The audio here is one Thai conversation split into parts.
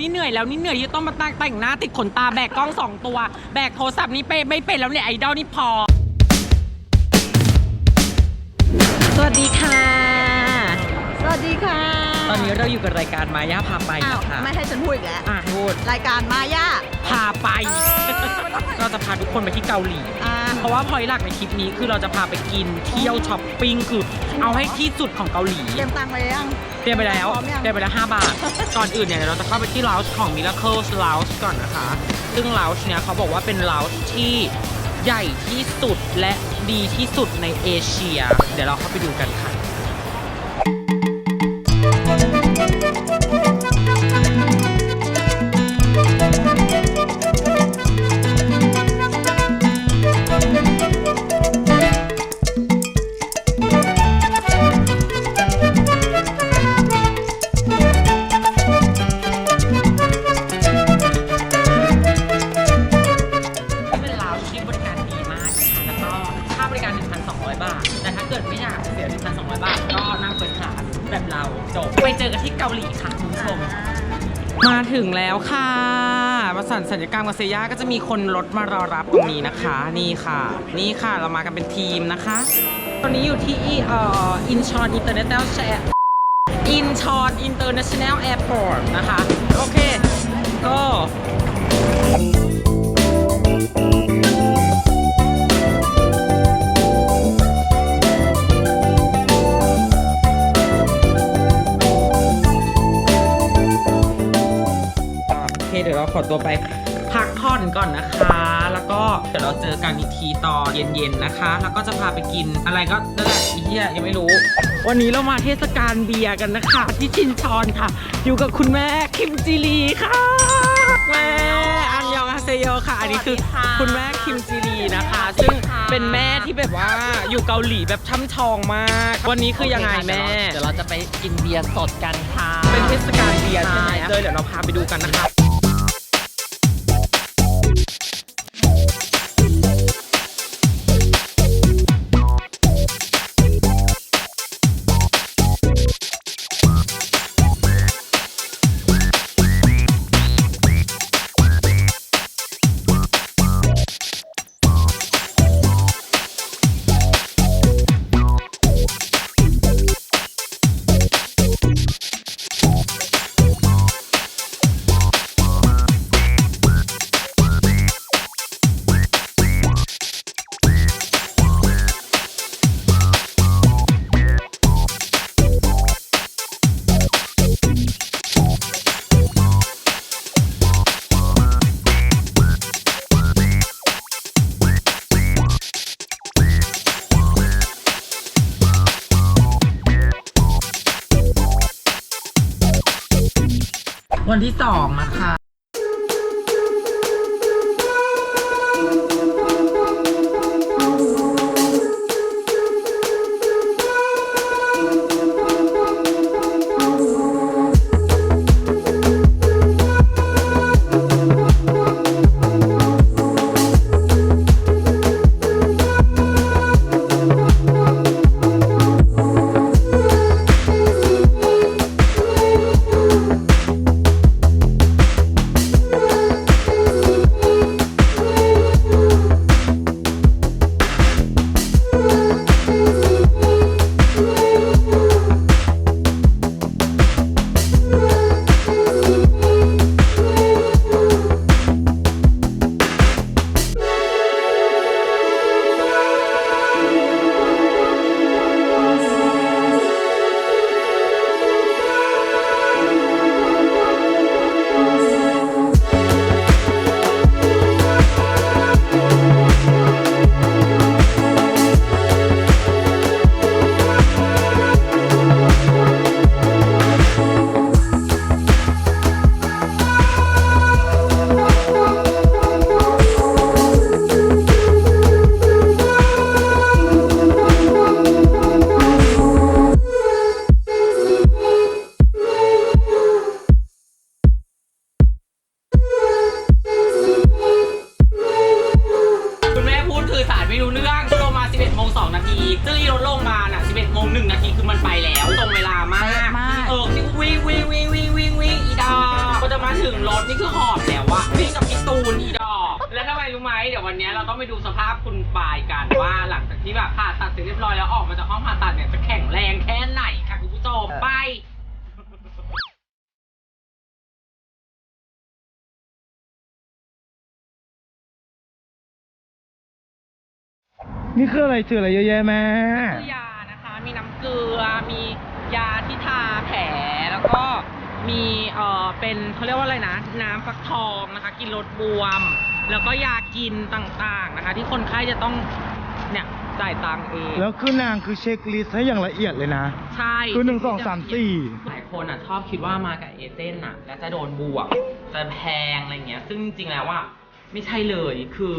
นี่เหนื่อยแล้วนี่เหนื่อยที่ต้องมาตั้งแต่งหน้าติดขนตาแบกกล้องสองตัว แบกโทรศัพท์นี่ไปไม่เป็นแล้วเนี่ยไอดอลนี่พอ สวัสดีค่ะ สวัสดีค่ะ ตอนนี้เราอยู่กับรายการมายาพาไปอ้าวนะคะไม่ให้ฉันพูดอีกแล้ว อะพูดรายการมาย่า พาไป เราจะพาทุกคนไปที่เกาหลี อ่า เพราะว่าพอยหลักในคลิปนี้คือเราจะพาไปกินเที่ยวช้อปปิ้งคือเอาให้ที่สุดของเกาหลี เตรียมตังค์ไปยัง เตรียมไปแล้วพร้อมยัง เตรียมไปแล้ว 5 บาท ก่อนอื่นเนี่ยเดี๋ยวเราจะเข้าไปที่ lounge ของ Miracle Lounge ก่อนนะคะ ซึ่ง lounge เนี่ยเขาบอกว่าเป็น lounge ที่ใหญ่ที่สุดและดีที่สุดในเอเชีย เดี๋ยวเราเข้าไปดูกันค่ะ ถึงแล้วค่ะ มาสันสัญญกรรมกับเซย่าก็จะมีคนรถมารอรับตรงนี้นะคะ นี่ค่ะ นี่ค่ะเรามากันเป็นทีมนะคะ ตอนนี้อยู่ที่เอ่ออินชอนอินเตอร์เนชั่นแลอินชอนอินเตอร์เนชั่นแนลแอร์พอร์ตนะคะ โอเค ก็ อตัวไปพักผ่อนก่อนนะคะ แล้วก็เดี๋ยวเราเจอกันอีกทีตอนเย็นๆนะคะ แล้วก็จะพาไปกินอะไรก็นั่นแหละอีเหี้ยยังไม่รู้ วันนี้เรามาเทศกาลเบียร์กันนะคะ ที่ชินชอนค่ะ อยู่กับคุณแม่คิมจิลีค่ะ แม่อันยองอาเซโยค่ะ อันนี้คือสวัสดีค่ะคุณแม่คิมจิลีนะคะ ซึ่งค่ะเป็นแม่ที่แบบว่าอยู่เกาหลีแบบช่ำชองมาก วันนี้คือยังไงแม่ เดี๋ยวเราจะไปกินเบียร์สดกันค่ะ เป็นเทศกาลเบียร์ใช่ไหมใช่เลยเดี๋ยวเราพาไปดูกันนะคะ วันที่สองนะคะ ร็จเรียบร้อยแล้วออกมาจากห้องผ่าตัดเนี่ยจะแข็งแรงแค่ไหนค่ะคุณผู้ชมไป นี่คืออะไรถืออะไรเยอะแยะแม่ คือยานะคะ มีน้ำเกลือ มียาที่ทาแผล แล้วก็มีเอ่อเป็นเขาเรียกว่าอะไรนะ น้ำฟักทองนะคะ กินลดบวม แล้วก็ยากินต่างๆนะคะ ที่คนไข้จะต้องเนี่ย จ่ายตังค์เองแล้วคือนางคือเช็คลิสต์ให้อย่างละเอียดเลยนะ ใช่คือหนึ่งสองสามสี่หลายคนอะชอบคิดว่ามากับเอเจนต์อะ แล้วจะโดนบวก จะแพงอะไรเงี้ย ซึ่งจริงๆแล้วว่าไม่ใช่เลยคือ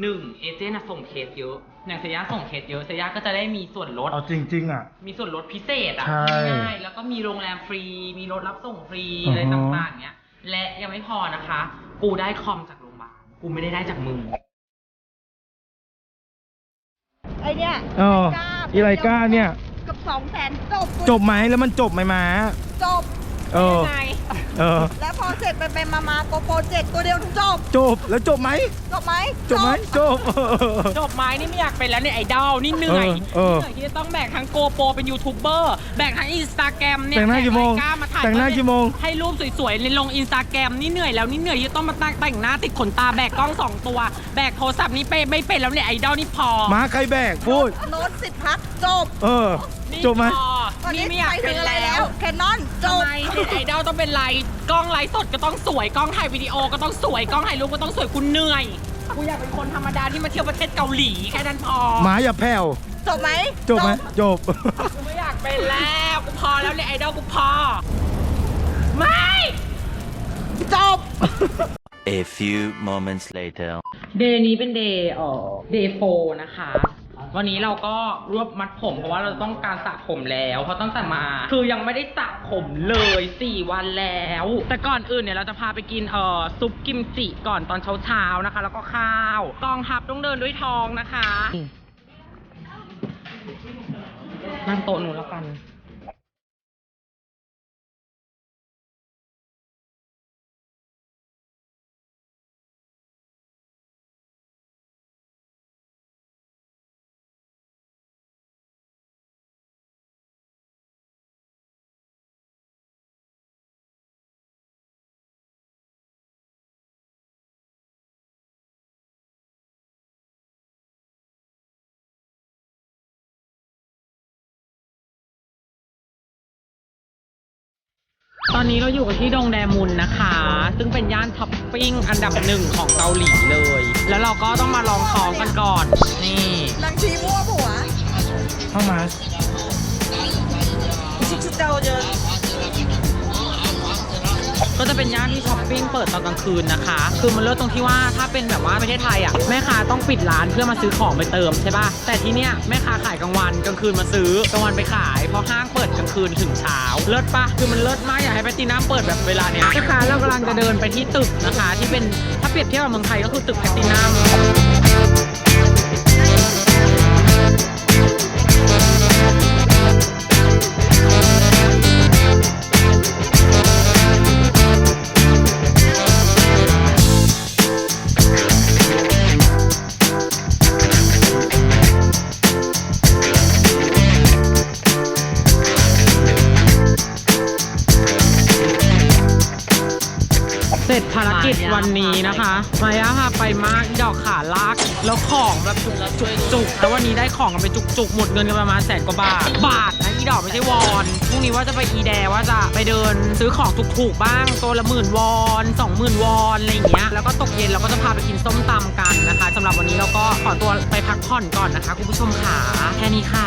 หนึ่งเอเจนต์อะส่งเคสเยอะอย่างเซย่าส่งเคสเยอะเซย่าก็จะได้มีส่วนลดเอาจริง ๆ อะ มีส่วนลดพิเศษอะใช่ง่ายๆแล้วก็มีโรงแรมฟรี มีรถรับส่งฟรีอือฮึอะไรต่างๆเนี้ย และยังไม่พอนะคะ กูได้คอมจากโรงพยาบาลกูไม่ได้ได้จากมึง ไอเนี่ยเอออีไลก้าเนี่ยกับสองแสนจบจบไหมแล้วมันจบไหมมา จบ เออไงเออแล้วพอเสร็จไปไปมามาโปรโปรเจกต์ตัวเดียวถึงจบจบแล้วจบไหมจบไหมจบไหมจบ จบไหมนี่ไม่อยากเป็นแล้วเนี่ยไอดอลนี่เหนื่อยเออเหนื่อยที่จะต้องแบกทั้งโกโปรเป็นยูทูบเบอร์แบกทั้งอินสตาแกรมเนี่ยแต่งหน้ากี่โมงแบรายรมาถ่ายแต่งหน้ากี่โมงให้รูปสวยๆในลงอินสตาแกรมนี่เหนื่อยแล้วนี่เหนื่อยที่ต้องมาตั้งแต่งหน้าติดขนตาแบกกล้องสองตัว แบกโทรศัพท์นี่ไปไม่เป็นแล้วเนี่ยไอดอลนี่พอมาใครแบกพูดโน้ตสิทธิ์พักจบ เออนี่จบไหมพอต อนนี่นี้ไม่อยากไปเป็ถึนงอะไรแล้แล้ว ว แคนนอนจทำบไมเน็ตไอดอลต้องเป็นไรกล้องไลฟ์สดก็ต้องสวยกล้องถ่ายวิดีโอก็ต้องสวยกล้องถ่ายรูปก็ต้องสวยคุณเหนื่อยกูอยากเป็นคนธรรมดาที่มาเที่ยวประเทศเกาหลีแค่นั้นพอหมาอย่าแผ่วจบไหมจบไหมจบ กูไม่อยากเป็นแล้วกูพอแล้วเนี่ยไอดอลกูพอไม่ จบ A few moments later. เดย์นี้เป็นเดย์เอ่อเดย์โฟนะคะ วันนี้เราก็รวบมัดผมเพราะว่าเราต้องการสระผมแล้วเพราะตั้งแต่มา คือยังไม่ได้สระผมเลย 4 วันแล้ว แต่ก่อนอื่นเนี่ยเราจะพาไปกินเอ่อซุปกิมจิก่อนตอนเช้าๆนะคะ แล้วก็ข้าวกองทัพต้องเดินด้วยทองนะคะนั่งโต๊ะหนูแล้วกัน ตอนนี้เราอยู่กันที่ดงแดมุนนะคะ ซึ่งเป็นย่านช้อปปิ้งอันดับหนึ่งของเกาหลีเลย แล้วเราก็ต้องมาลองท้องกันก่อน นี่นางชีมั่วผัวเข้ามาชิคชิเจ้าเจอ ก็จะเป็นย่านที่ช้อปปิ้งเปิดตอนกลางคืนนะคะ คือมันเลิศตรงที่ว่าถ้าเป็นแบบว่าประเทศไทยอะแม่ค้าต้องปิดร้านเพื่อมาซื้อของไปเติมใช่ป่ะแต่ที่เนี้ยแม่ค้าขายกลางวันกลางคืนมาซื้อกลางวันไปขายเพราะห้างเปิดกลางคืนถึงเช้าเลิศปะคือมันเลิศมากอยากให้แพตตินัมเปิดแบบเวลาเนี้ยนะคะเรากำลังจะเดินไปที่ตึกนะคะ ที่เป็นถ้าเปรียบเทียบกับเมืองไทยก็คือตึกแพตตินัม วันนี้นะคะมายาพาไปมากดอกขาลากแล้วของแบบจุกจุกจุกแล้ววันนี้ได้ของกันไปจุกจุกหมดเงินกันประมาณแสนกว่าบาท บาทนะอีดอกไม่ใช่วอนพรุ่งนี้ว่าจะไปอีแดว่าจะไปเดินซื้อของถูกๆบ้างตัวละหมื่นวอนสองหมื่นวอนอะไรอย่างเงี้ยแล้วก็ตกเย็นเราก็จะพาไปกินส้มตำกันนะคะสำหรับวันนี้เราก็ขอตัวไปพักผ่อนก่อนนะคะคุณผู้ชมค่ะแค่นี้ค่ะ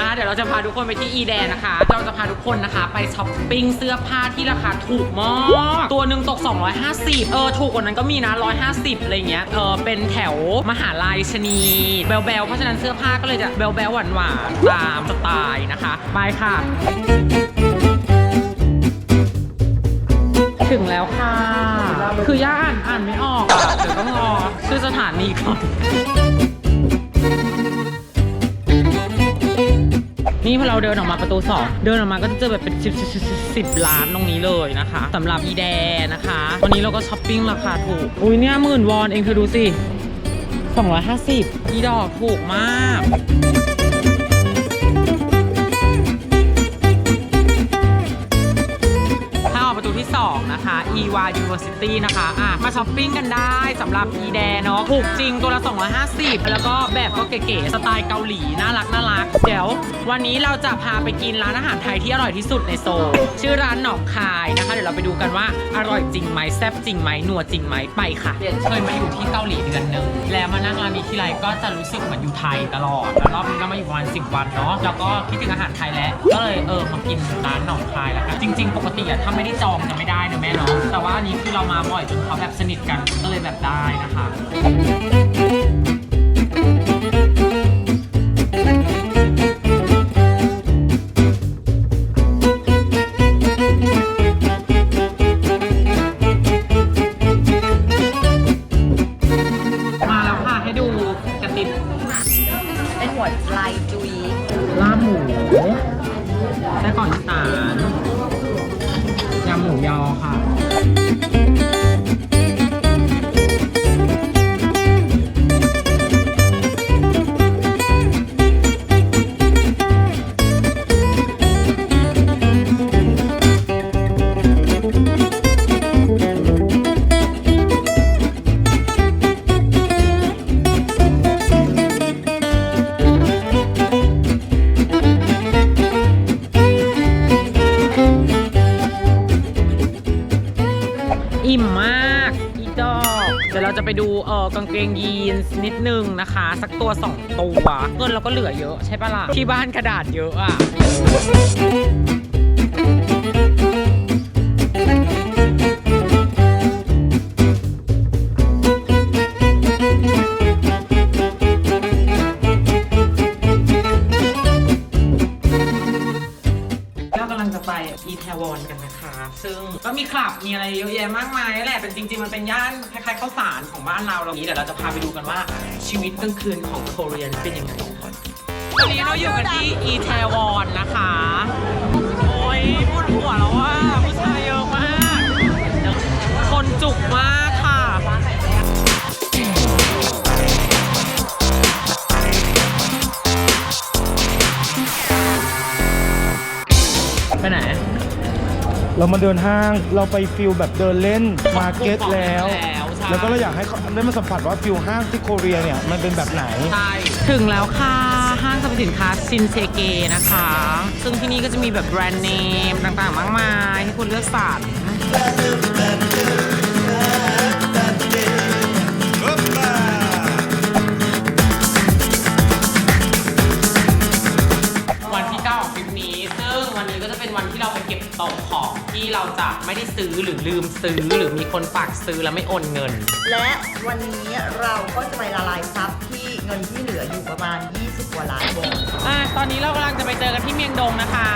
นะเดี๋ยวเราจะพาทุกคนไปที่อีแดนนะคะ เราจะพาทุกคนนะคะ ไปช้อปปิ้งเสื้อผ้าที่ราคาถูกมากตัวหนึ่งตก 250 เออ ถูกกว่านั้นก็มีนะ 150 อะไรเงี้ย เออ เป็นแถวมหาลัยชนีเบลเบลเพราะฉะนั้นเสื้อผ้าก็เลยจะเบลเบลหวานหวานตามสไตล์นะคะ ไปค่ะ ถึงแล้วค่ะ คือย่าอ่านอ่านไม่ออกอะเดี๋ยวต้องรอชื่อสถานีก่อน นี่พอเราเดินออกมาประตู 2 เดินออกมาก็จะเจอแบบเป็นสิบสิบร้านตรงนี้เลยนะคะสำหรับอีแดนะคะ วันนี้เราก็ช้อปปิ้งราคาถูก อุ้ยเนี่ยหมื่นวอนเองเธอดูสิ250อีดอกถูกมาก นะคะ EY University นะคะอะมาช้อปปิ้งกันได้สำหรับอีแดเนาะถูกจริงตัวละ 250 แล้วก็แบบก็เก๋ๆสไตล์เกาหลี น่ารักน่ารัก เดี๋ยว วันนี้เราจะพาไปกินร้านอาหารไทยที่อร่อยที่สุดในโซลชื่อร้านหนองคายนะคะ เดี๋ยวเราไปดูกันว่าอร่อยจริงไหมแซ่บจริงไหมนัวจริงไหมไปค่ะ เคยมาอยู่ที่เกาหลีเดือนหนึ่งแล้วมานั่งร้านนี้ทีไรก็จะรู้สึกเหมือนอยู่ไทยตลอดแล้วรอบนี้ก็มาอยู่ประมาณ10 วันเนาะแล้วก็คิดถึงอาหารไทยแล้วก็เลยเออมากินร้านหนองคายแล้วกันจริง ๆ ปกติอะถ้าไม่ได้จองจะไม่ได้เนอะแม่เนาะแต่ว่าอันนี้คือเรามาบ่อยจนเขาแบบสนิทกันก็เลยแบบได้นะคะ ดูเออกางเกงยีนส์นิดนึงนะคะ สักตัว2ตัวเงินเราก็เหลือเยอะใช่ปะล่ะที่บ้านกระดาษเยอะอะ เยอะแยะมากมายนั่นแหละเป็นจริง ๆ มันเป็นย่านคล้ายๆข้าวสารของบ้านเราเรานี้เดี๋ยวเราจะพาไปดูกันว่าชีวิตกลางคืนของโคเรียนเป็นยังไงตอนนี้เราอยู่กันที่อีแทวอนนะคะ โอ้ยปวดหัวแล้วว่าผู้ชายเยอะมาก คนจุกมากค่ะ ไปไหน เรามาเดินห้างเราไปฟิลแบบเดินเล่นมาร์เก็ตแล้วแล้ว ใช่ แล้วก็เราอยากให้เขาได้มาสัมผัสว่าฟิลห้างที่โคเรียเนี่ยมันเป็นแบบไหน ใช่ถึงแล้วค่ะ ห้างสรรพสินค้าซินเซเกนะคะ ซึ่งที่นี่ก็จะมีแบบแบรนด์เนมต่างๆ มากมายให้คุณเลือกสรรวันที่9ของคลิปนี้ ซึ่งวันนี้ก็จะเป็นวันที่เราไปเก็บตกของ ที่เราจะไม่ได้ซื้อหรือลืมซื้อหรือมีคนฝากซื้อแล้วไม่โอนเงิน และวันนี้เราก็จะไปละลายซับที่เงินที่เหลืออยู่ประมาณ 20 กว่าล้านวอนอะตอนนี้เรากำลังจะไปเจอกันที่เมียงดงนะคะ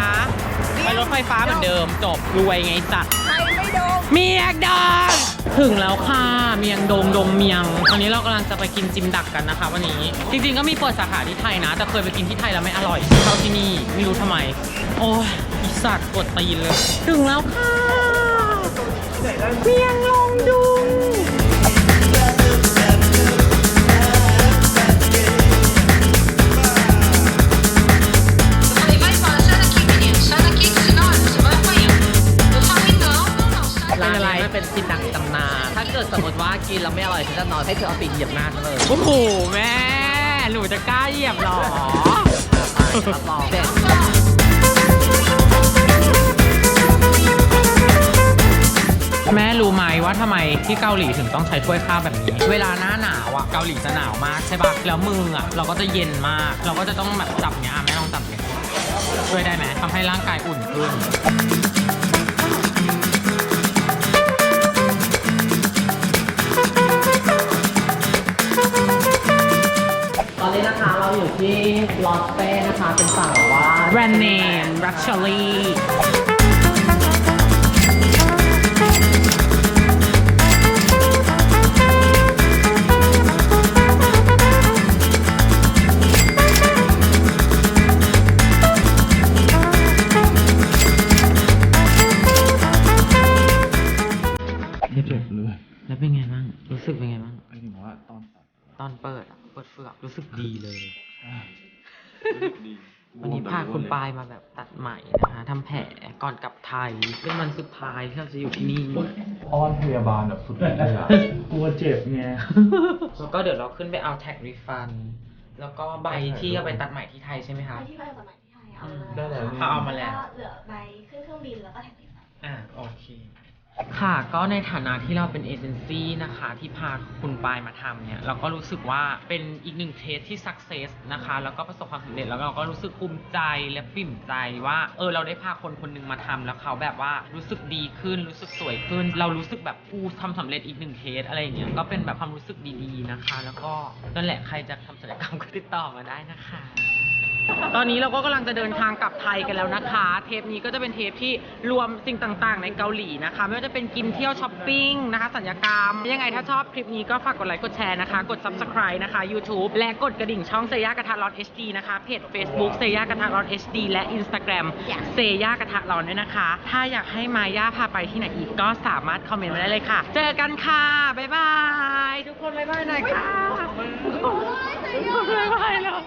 ไปรถไฟฟ้าเหมือนเดิมจบรวยไงจัดใครไม่โดนเมียงดงถึงแล้วค่ะเมียงดงดงเมียงตอนนี้เรากำลังจะไปกินจิมดักกันนะคะ วันนี้ จริง ๆ ก็มีเปิดสาขาที่ไทยนะ แต่เคยไปกินที่ไทยแล้วไม่อร่อยเท่าที่นี่ไม่รู้ทำไม โอ้ยอี สัตว์ปวดตีนเลย ถึงแล้วค่ะเมียงลงดุง Falei, vai embora, sai daqui, menino. Sai daqui, que senão você vai apanhar. Eu falei, não, não, não, sai ร้านเป็นอะไรนี้มันเป็นซินดังตำนาน ถ้าเกิดสมมติว่ากินแล้วไม่อร่อยฉันจะนอนให้เธอเอาปีกเหยียบหน้าฉันเลยโอ้โหแม่หนูจะกล้าเหยียบเหรอรับรองเด็ด แม่รู้ไหมว่าทำไมที่เกาหลีถึงต้องใช้ถ้วยข้าวแบบนี้ เวลาหน้าหนาวอะเกาหลีจะหนาวมากใช่ปะแล้วมืออะเราก็จะเย็นมาก เราก็จะต้องแบบจับเนี้ยอะแม่ลองจับเนี้ยช่วยได้ไหมทำให้ร่างกายอุ่นขึ้นตอนนี้นะคะเราอยู่ที่ลอสเต้นะคะเป็นฝั่งแบบว่าแบรนด์เนมรักช r ลี่เล เปิดเฟือกรู้สึกดีเลยใช่วันนี้พาคุณปายมาแบบตัดใหม่นะคะทำแผลก่อนกลับไทยเป็นวันสุดท้ายที่เราจะอยู่ที่นี่อ้อนพยาบาลแบบสุดเลยอะกลัวเจ็บไงแล้วก็เดี๋ยวเราขึ้นไปเอาแท็กรีฟัน แล้วก็ใบที่เอาไปตัดใหม่ที่ไทยใช่ไหมคะไปที่ไปสมัยที่ไทยเอาอืมมาได้แล้วนี่เอาเอามาแล้วก็เหลือใบขึ้นเครื่องบินแล้วก็แท็กซี่อ่าโอเค ค่ะก็ในฐานะที่เราเป็นเอเจนซี่นะคะที่พาคุณปายมาทำเนี่ยเราก็รู้สึกว่าเป็นอีกหนึ่งเคสที่สักเซสนะคะแล้วก็ประสบความสำเร็จแล้วเราก็รู้สึกภูมิใจและปิ่มใจว่าเออเราได้พาคนคนหนึงมาทำแล้วเขาแบบว่ารู้สึกดีขึ้นรู้สึกสวยขึ้น เรารู้สึกแบบกูทำสำเร็จอีกหนึ่งเคสอะไรอย่างเงี้ยก็เป็นแบบความรู้สึกดีๆนะคะ แล้วก็นั่นแหละใครจะทำศัลยกรรมก็ติดต่อมาได้นะคะ ตอนนี้เราก็กำลังจะเดินทางกลับไทยกันแล้วนะคะ เทปนี้ก็จะเป็นเทปที่รวมสิ่งต่างๆ ในเกาหลีนะคะ ไม่ว่าจะเป็นกินเที่ยวช้อปปิ้งนะคะสัญญกรรม ยังไงถ้าชอบคลิปนี้ก็ฝากกดไลค์กดแชร์นะคะ กด subscribe นะคะ YouTube และกดกระดิ่งช่องเซย่ากระทะร้อน HD นะคะเพจ Facebook เซย่ากระทะร้อน HD และ Instagram เซย่ากระทะร้อนด้วยนะคะ ถ้าอยากให้มาย่าพาไปที่ไหนอีกก็สามารถคอมเมนต์มาได้เลยค่ะ เจอกันค่ะบ๊ายบายทุกคนบ๊ายบายหน่อยค่ะทุกคนบ๊ายบายแล้ว